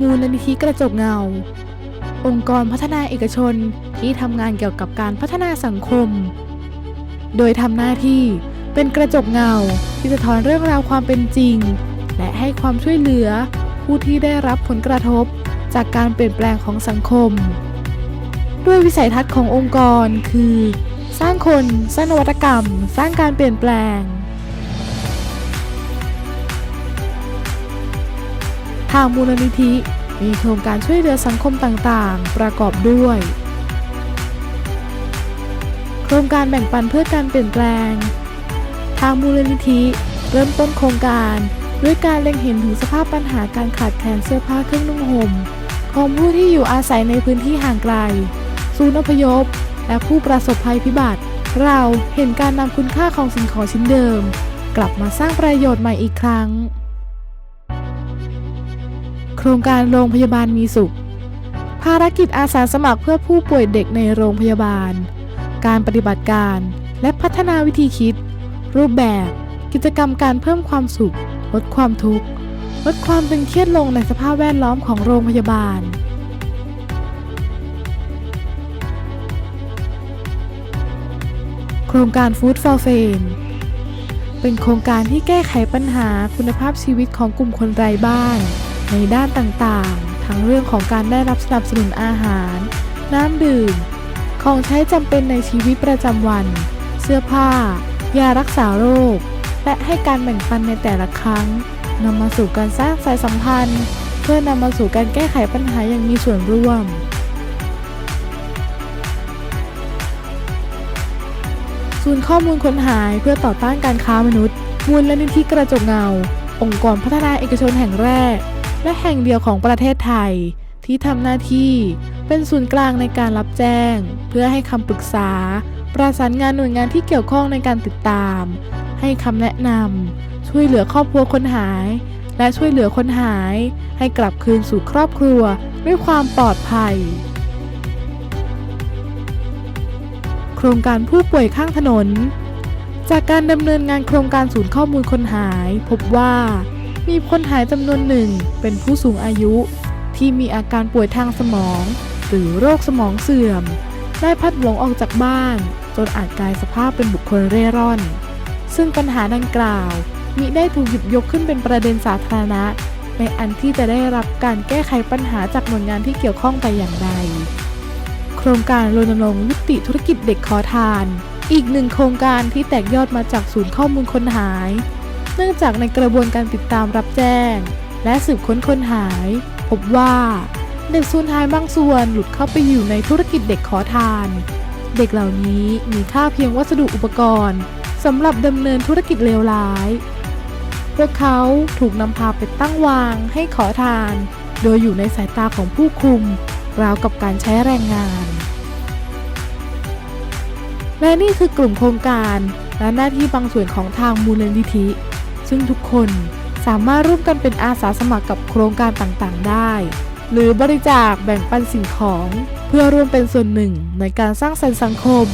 มูลนิธิกระจกเงา องค์กรพัฒนาเอกชนที่ทำงานเกี่ยวกับการพัฒนาสังคม โดยทำหน้าที่เป็นกระจกเงาที่จะถอนเรื่องราวความเป็นจริง และให้ความช่วยเหลือ ผู้ที่ได้รับผลกระทบจากการเปลี่ยนแปลงของสังคม ด้วยวิสัยทัศน์ขององค์กรคือ สร้างคน สร้างนวัตกรรม สร้างการเปลี่ยนแปลง ทางมูลนิธิ มีโครงการช่วยเหลือสังคมต่างๆ ประกอบด้วย โครงการแบ่งปันเพื่อการเปลี่ยนแปลง ทางมูลนิธิ เริ่มต้นโครงการ ด้วยการเล็งเห็นถึงสภาพปัญหาการขาดแคลนเสื้อผ้าเครื่องนุ่งห่มของผู้ที่อยู่อาศัยในพื้นที่ห่างไกล ศูนย์อพยพ และผู้ประสบภัยพิบัติ เราเห็นการนำคุณค่าของสิ่งของชิ้นเดิม กลับมาสร้างประโยชน์ใหม่อีกครั้ง ครงการโรงพยาบาลมีสุข ภารกิจอาสาสมัครเพื่อผู้ป่วยเด็กในโรงพยาบาล การปฏิบัติการ และพัฒนาวิธีคิด รูปแบบ กิจกรรมการเพิ่มความสุข ลดความทุกข์ ลดความตึงเครียดลงในสภาพแวดล้อมของโรงพยาบาลโครงการ Food for Fame เป็นโครงการที่แก้ไขปัญหาคุณภาพชีวิตของกลุ่มคนไร้บ้าน ในด้านต่างๆ ทั้งเรื่องของการได้รับสนับสนุนอาหาร น้ำดื่ม ของใช้จำเป็นในชีวิตประจำวัน เสื้อผ้า ยารักษาโรค และให้การแบ่งปันในแต่ละครั้งนำมาสู่การสร้างสายสัมพันธ์ เพื่อนำมาสู่การแก้ไขปัญหาอย่างมีส่วนร่วมศูนย์ข้อมูลคนหายเพื่อต่อต้านการค้ามนุษย์ มูลนิธิกระจกเงา องค์กรพัฒนาเอกชนแห่งแรก และแห่งเดียวของประเทศไทย ที่ทำหน้าที่เป็นศูนย์กลางในการรับแจ้ง เพื่อให้คำปรึกษา ประสานงานหน่วยงานที่เกี่ยวข้องในการติดตาม ให้คำแนะนำช่วยเหลือครอบครัวคนหาย และช่วยเหลือคนหาย ให้กลับคืนสู่ครอบครัวด้วยความปลอดภัย โครงการผู้ป่วยข้างถนน จากการดำเนินงานโครงการศูนย์ข้อมูลคนหาย พบว่า มีคนหายจำนวนหนึ่งเป็นผู้สูงอายุ ที่มีอาการป่วยทางสมอง หรือโรคสมองเสื่อม ได้พัดหลงออกจากบ้าน จนอาจกลายสภาพเป็นบุคคลเร่ร่อน ซึ่งปัญหาดังกล่าวมิได้ถูกหยิบยกขึ้นเป็นประเด็นสาธารณะ ในอันที่จะได้รับการแก้ไขปัญหาจากหน่วยงานที่เกี่ยวข้องแต่อย่างใด โครงการรณรงค์ยุติธุรกิจเด็กขอทาน อีกหนึ่งโครงการที่แตกยอดมาจากศูนย์ข้อมูลคนหาย เนื่องจากในกระบวนการติดตามรับแจ้ง และสืบค้นคนหาย พบว่าเด็กสูญหายบางส่วนหลุดเข้าไปอยู่ในธุรกิจเด็กขอทาน เด็กเหล่านี้มีค่าเพียงวัสดุอุปกรณ์สำหรับดำเนินธุรกิจเลวร้าย พวกเขาถูกนำพาไปตั้งวางให้ขอทาน โดยอยู่ในสายตาของผู้คุม ราวกับการใช้แรงงาน และนี่คือกลุ่มโครงการและหน้าที่บางส่วนของทางมูลนิธิ ซึ่งทุกคนสามารถร่วมกันเป็นอาสาสมัครกับโครงการต่างๆ ได้ หรือบริจาคแบ่งปันสิ่งของ เพื่อร่วมเป็นส่วนหนึ่งในการสร้างสรรค์สังคม